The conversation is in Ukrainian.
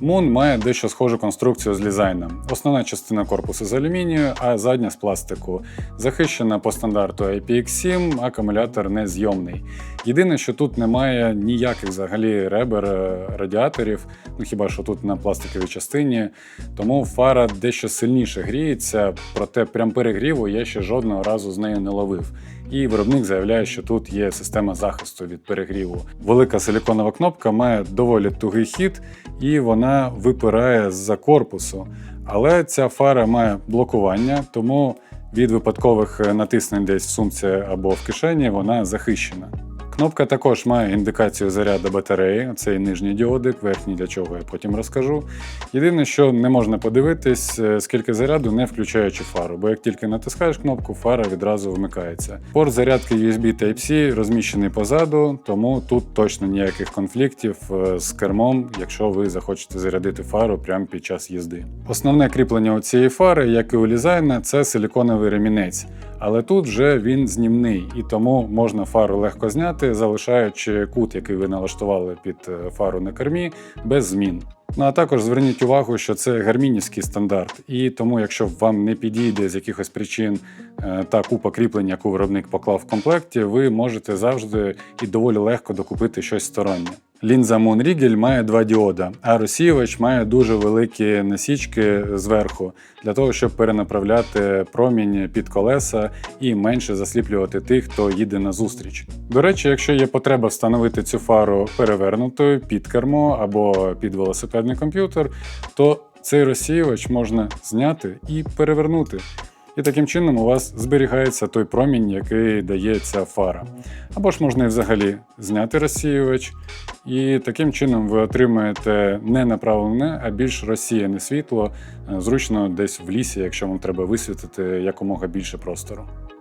Мун має дещо схожу конструкцію з лізайном. Основна частина корпусу з алюмінію, а задня з пластику. Захищена по стандарту IPX7, акумулятор незйомний. Єдине, що тут немає ніяких взагалі ребер е, радіаторів, ну хіба що тут на пластиковій частині. Тому фара дещо сильніше гріється, проте прям перегріву я ще жодного разу з нею не ловив. І виробник заявляє, що тут є система захисту від перегріву. Велика силіконова кнопка має доволі тугий хід, і вона випирає з-за корпусу. Але ця фара має блокування, тому від випадкових натиснень десь в сумці або в кишені вона захищена. Кнопка також має індикацію заряду батареї, цей нижній діодик, верхній для чого я потім розкажу. Єдине, що не можна подивитись, е, скільки заряду, не включаючи фару, бо як тільки натискаєш кнопку, фара відразу вмикається. Порт зарядки USB Type-C розміщений позаду, тому тут точно ніяких конфліктів е, з кермом, якщо ви захочете зарядити фару прямо під час їзди. Основне кріплення у цієї фари, як і у лізайна, це силіконовий ремінець. Але тут вже він знімний, і тому можна фару легко зняти, залишаючи кут, який ви налаштували під е, фару на кермі, без змін. Ну а також зверніть увагу, що це гармінівський стандарт, і тому, якщо вам не підійде з якихось причин е, та купа кріплень, яку виробник поклав в комплекті, ви можете завжди і доволі легко докупити щось стороннє. Лінза Rigel має два діода, а розсіювач має дуже великі насічки зверху для того, щоб перенаправляти промінь під колеса і менше засліплювати тих, хто їде на зустріч. До речі, якщо є потреба встановити цю фару перевернутою під кермо або під велосипедний комп'ютер, то цей розсіювач можна зняти і перевернути. І таким чином у вас зберігається той промінь, який дає ця фара. Або ж можна і взагалі зняти розсіювач, і таким чином ви отримаєте не направлене, а більш розсіяне світло, е, зручно десь в лісі, якщо вам треба висвітити якомога більше простору.